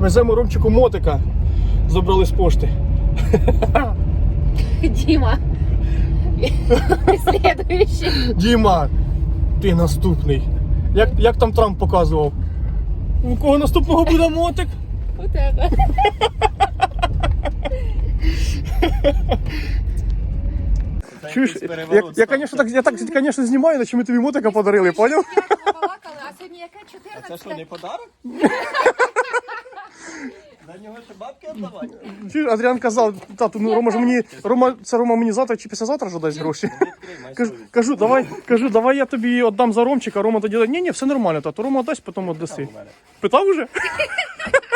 Веземо Ромчику мотика. Забрали з пошти. Дима. Следующий. Діма, ти наступний. Як, як там Трамп показував? У кого наступного буде мотик? У тебе. Чуєш, я, я, конечно, так, я так, конечно, знімаю, наче ми тобі мотика подарили, поняв? Побалакали, а сьогодні яке А це що, не подарок? Нього бабки віддавати? Чуєш, Адріан казав, тату, ну Рома ж мені, Рома, це Рома мені завтра чи післязавтра ж дасть гроші. Кажу, кажу, давай, кажу, давай я тобі віддам за Ромчика, Рома тоді, ні, ні, все нормально, тату, Рома дасть, потім віддаси. Питав уже?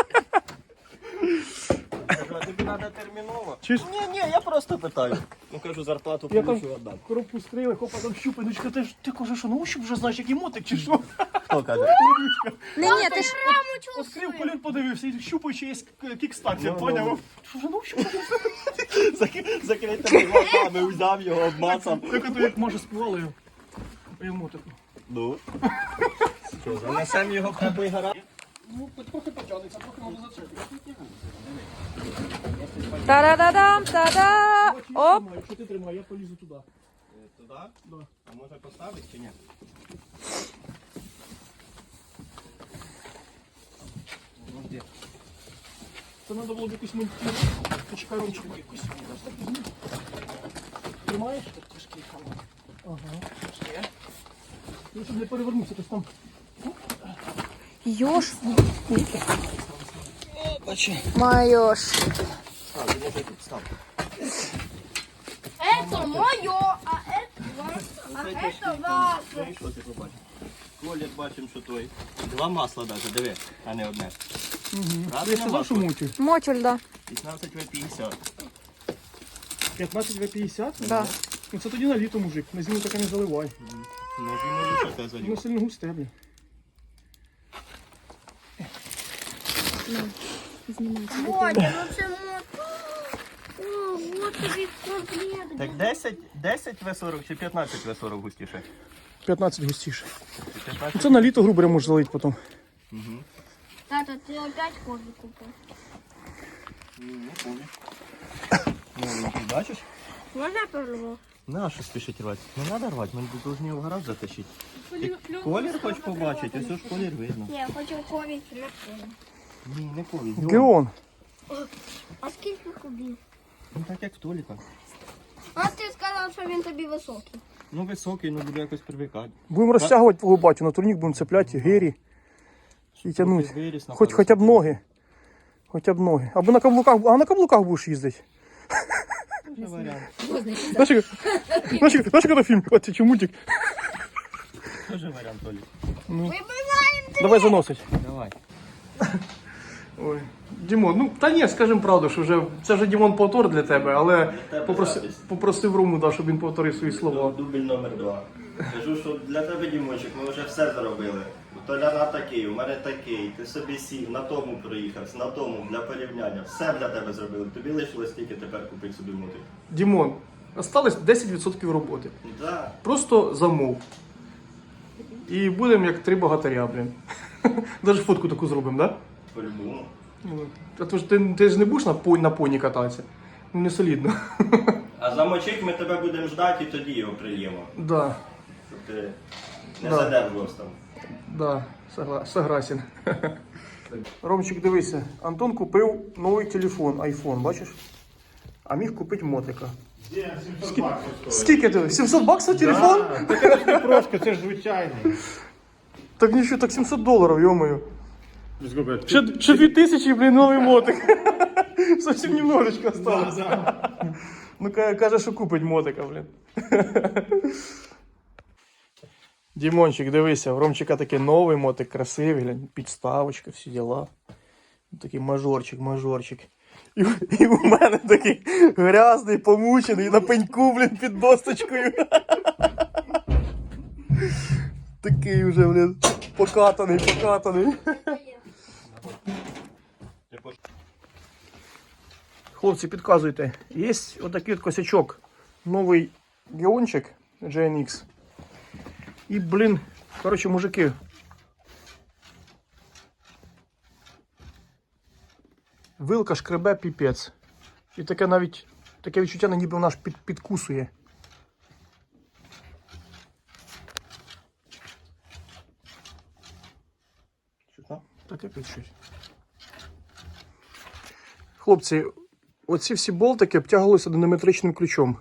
Треба терміново. Чуєш? Ні, ні, я просто питаю. Ну кажу, зарплату Я там получу віддам. коробку скрили, хопа там щупай, ти ж ти кажеш, що ну вже знаєш, який мотик чи що? Хто каже? Не, ні, ти ж Открив колір, подивився, і щупай, чи є кікстартер, поняв? Що ж, ну ощуп вже Зак- Закритими глазами взяв його, обмацав. Як ото як може співали його. Я. Ну. Що, занесемо його в гараж? Ну, трохи потягнеться, трохи може зачепити. Та-да-да-дам, та-да! Оп! Якщо ти тримай, я полізу туди. Туди? Да. А може поставити чи ні? Це треба було б якусь мульті. Почекай, Ромчик, якусь. ось так візьми. Тримаєш? Тяжкий халат. Ага. Ще. Ну, щоб не перевернувся, тось там. Йош. Бачи. Майош. А, ти може тут став. Это мое, а это ваше, а это ваше. Ну і що ти побачиш? Колір бачимо, що той. Два масла навіть, диви, а не одне. Я Правильно сказав, що масло? мульті. Мотюль, да. 15 в 50. 15 в 50? Да. Ну це тоді на літо, мужик. На зиму таке не заливай. Може, може, що це за Воно сильно густе, блін. Бодя, ну це тобі. Так 10, 10 В40 чи 15 В40 густіше? 15 густіше. 15? Це на літо, грубо говоря, можеш залити потім. Тата, ти опять кофе купив. Ні, не помню. Ну, ну, ти бачиш? Можна порву? На, що спішить рвати? Не треба рвати, ми повинні його в гараж затащити. Ти колір хочеш побачити, ось ж колір видно. Ні, я хочу ковід на колі. Ні, не колір. Геон. А скільки кубів? Ну так як в Толіка. А ти сказав, що він тобі високий. Ну високий, ну буду якось привикати. Будемо розтягувати твого батю, на турнік будемо цепляти гирі і тягнути. Хоч хоча б ноги. Хоча б ноги. Або на каблуках, а на каблуках будеш їздити. Знаєш, знаєш, знаєш, коли фільм, от чи мультик. Тоже варіант, Толік. Вибиваємо Давай заносить. Давай. Ой. Дімон, ну та ні, скажімо правду, що вже це вже Дімон повтор для тебе, але попроси, попросив Рому, да, щоб він повторив свої слова. Дубль номер два. Кажу, що для тебе, Дімочек, ми вже все зробили. У Толяна такий, у мене такий, ти собі сів, на тому проїхав, на тому, для порівняння. Все для тебе зробили. Тобі лишилось тільки тепер купити собі мотик. Дімон, осталось 10% роботи. Да. Просто замов. І будемо як три богатиря, блін. Даже фотку таку зробимо, да? По-любому. Ну, А то ж ти, ти ж не будеш на, поні, на поні кататися. Ну не солідно. А за мочик ми тебе будемо ждати і тоді його приїмо. Да, Щоб ти не Да. задержувався там. да, согла- согласен. Ромчик, дивися, Антон купив новий телефон, iPhone, бачиш? А міг купити мотика. Скільки ти? 700 баксів телефон? Так Трошки, це ж звичайний. Так нічого, так 700 доларів, йомою. Ще, ще 2000, блін, новий мотик. Зовсім немножечко осталось. Ну, ка- каже, що купить мотика, блін. Дімончик, дивися, в Ромчика такий новий мотик, красивий, глянь, підставочка, всі діла. Такий мажорчик, мажорчик. І, і у мене такий грязний, помучений, на пеньку, блін, під досточкою. Такий вже, блін, покатаний, покатаний. Хлопці, підказуйте. Є отакий от косячок. Новий геончик GNX. І, блін, коротше, мужики. Вилка шкребе піпець. І таке навіть таке відчуття, ніби вона ж під, підкусує. Чутно? Таке під щось. Хлопці, оці всі болтики обтягувалися динаметричним ключом.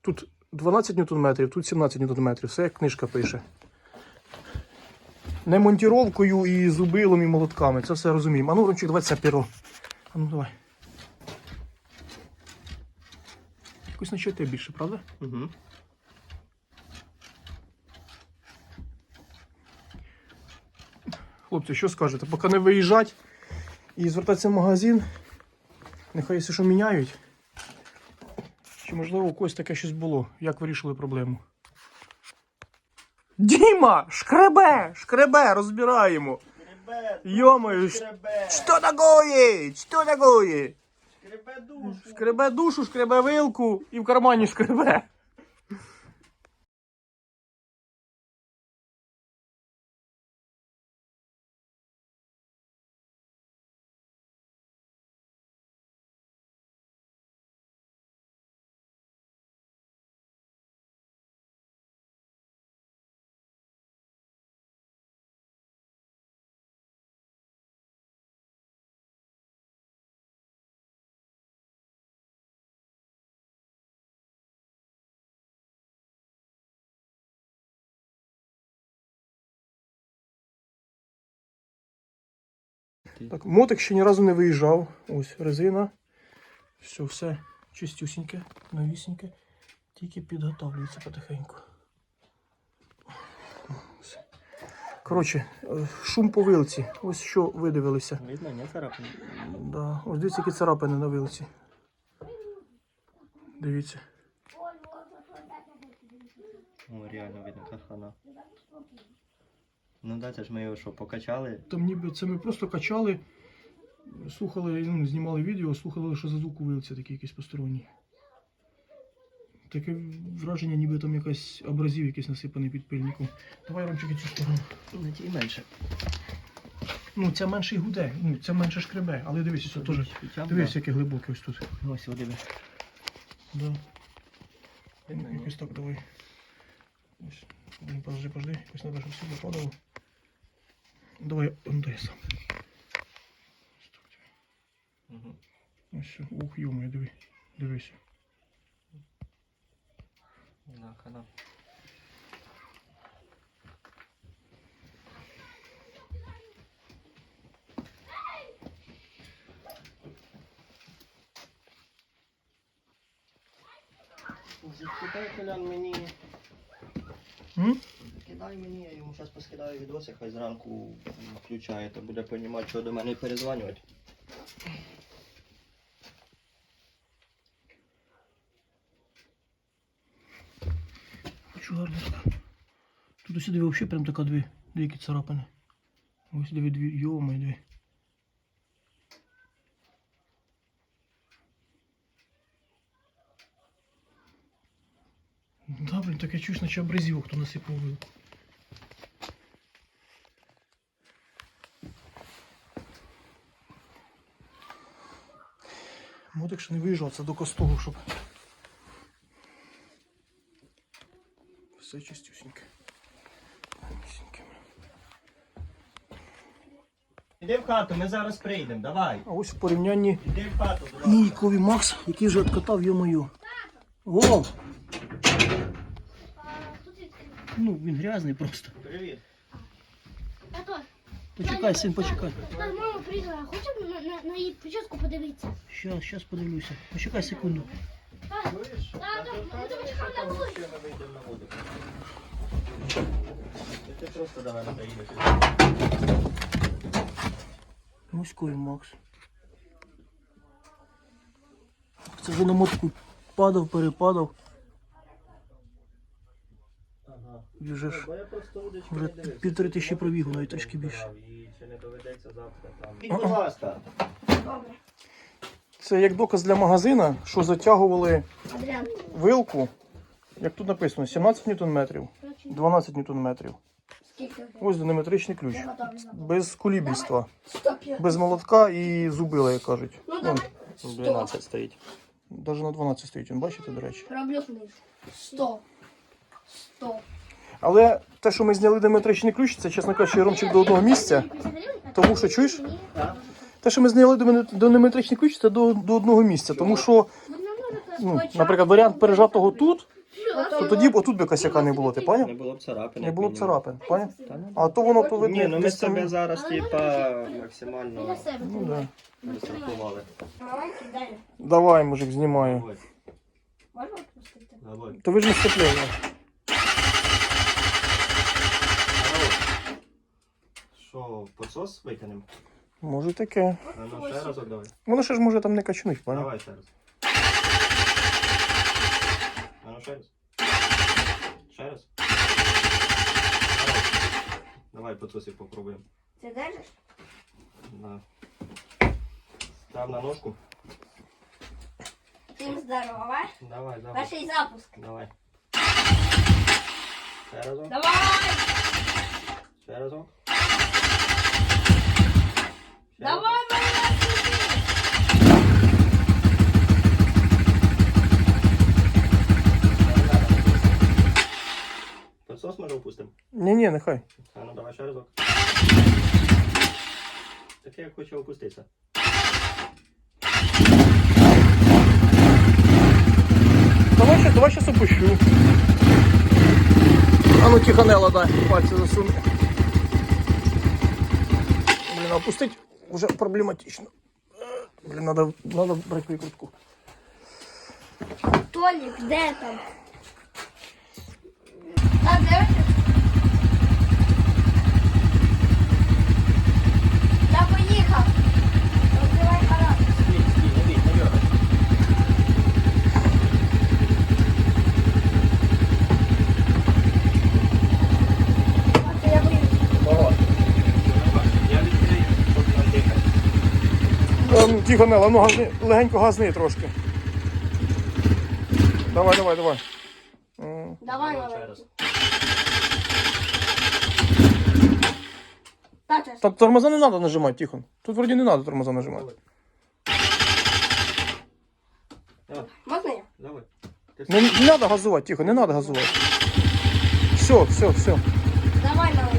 Тут 12 ньютон-метрів, тут 17 ньютон-метрів. Все як книжка пише. Не монтіровкою і зубилом, і молотками. Це все розуміємо. А ну, Ромчик, давай це перо. А ну давай. Якось наче ти більше, правда? Угу. Хлопці, що скажете? Поки не виїжджать і звертатися в магазин, нехай якщо що міняють. Чи можливо у когось таке щось було? Як вирішили проблему? Діма! Шкребе! Шкребе! Розбираємо! Шкребе, Йомаю, шкребе, що такое? Що такое? шкребе душу. Шкребе душу, шкребе вилку і в кармані шкребе. Так, мотик ще ні разу не виїжджав. Ось резина. Все, все чистюсіньке, новісіньке. Тільки підготовлюється потихеньку. Коротше, е, шум по вилці. Ось що видивилися. Видно, не царапин. Да. Ось дивіться, які царапини на вилці. Дивіться. О, реально видно, как хана. Ну да, це ж ми його що, покачали. Там ніби це ми просто качали, слухали, ну, знімали відео, слухали, що за звук вилці такий якийсь посторонній. Таке враження, ніби там якась абразив якийсь насипаний під пильником. Давай, Ромчик, і цю сторону. На тій менше. Ну, ця менше й гуде, ну, ця менше шкребе, але дивись, ось теж. Дивись, яке глибоке ось тут. Ось, о, диви. Да. Ну, якось так давай. Ось. Подожди, подожди, якось треба, щоб сюди падало. Давай, он дай сам. Угу. Ось, ух, йомай, диви. Дивись. На канал. Кидай мені, я йому зараз поскидаю відоси, хай зранку включає, то буде розуміти, що до мене перезванювати. Хочу. Тут ось диви, взагалі прям така дві, дві які царапини. Ось диви, дві, йомай, дві. Да, блін, таке чуєш, наче абразивок хто насипав Мотик ще не виїжджав, це до того, щоб все чистюсіньке. Іди в хату, ми зараз прийдемо, давай. А ось в порівнянні Іди в хату, дурак. мій Макс, який вже відкатав, йо-моє. О! Ну, він грязний просто. Привіт. Тато, Почекай, син, почекай. мама приїхала, хочемо на, на, на її прическу подивитися? Щас, щас подивлюся. Почекай секунду. Тато, ми тебе чекаємо на вулиці. Ще ми вийдемо на воду. Ти просто до мене заїдеш. Макс. Це вже на мотику падав, перепадав. Ага. І вже ж вже півтори тисячі пробігу, навіть трішки більше. І чи не доведеться завтра там. Будь ласка. Це як доказ для магазина, що затягували вилку, як тут написано, 17 ньютон метрів, 12 ньютон метрів. Ось динаметричний ключ. Без кулібільства. Без молотка і зубила, як кажуть. Ну 12 стоїть. Навіть на 12 стоїть, він бачите, до речі. Роблю знизу. Сто. Сто. Але те, що ми зняли диаметричний ключ, це, чесно кажучи, ромчик до одного місця. Тому що чуєш? Те, що ми зняли диаметр- ключ, це до, до одного місця. Тому що, ну, наприклад, варіант пережатого тут, то тоді б отут би косяка не було, ти Не було б царапин. Не як було б мінімум. царапин, поняв? А то воно то видно. Ні, ну ми десь там- себе зараз типа максимально Ну, да. розрахували. Маленький. Давай, мужик, знімаю. Давай, Можна відпустити? давай. То ви ж не сцеплення. Що, подсос витягнемо? Може таке. А ну ще разок давай. Воно ще ж може там не качнуть, поняв? Давай ще раз. А ну ще раз. Ще раз. Давай. Давай подсосик попробуємо. Ти держиш? На. Став на ножку. Всім здорово. Давай, давай. Перший запуск. Давай. Ще разок. Давай! Ще разок. Ще Давай, разок. моя Подсос може опустимо? Ні-ні, нехай. А ну давай ще разок. Таке як хоче опуститися. Давай ще, давай щас опущу. А ну тихонело, дай, пальці засуну. Блін, опустить Вже проблематично. Блин, Блін, надо, надо брати прикрутку. Толік, де там? А, де ти? Я поїхав. Розбивай халат. Стій, стій, не бій, не дергай. Оце я боюсь. Давай. Я відкрию, щоб не дихати. Ну, тихонело, ну газни, легенько газни трошки. Давай, давай, давай. Давай, давай. Так тормоза не треба нажимати, Тихон. Тут вроді не треба тормоза нажимати. Давай, можна я? давай. Не, не треба газувати, Тихо, не треба газувати. Все, все, все. Давай, маленький.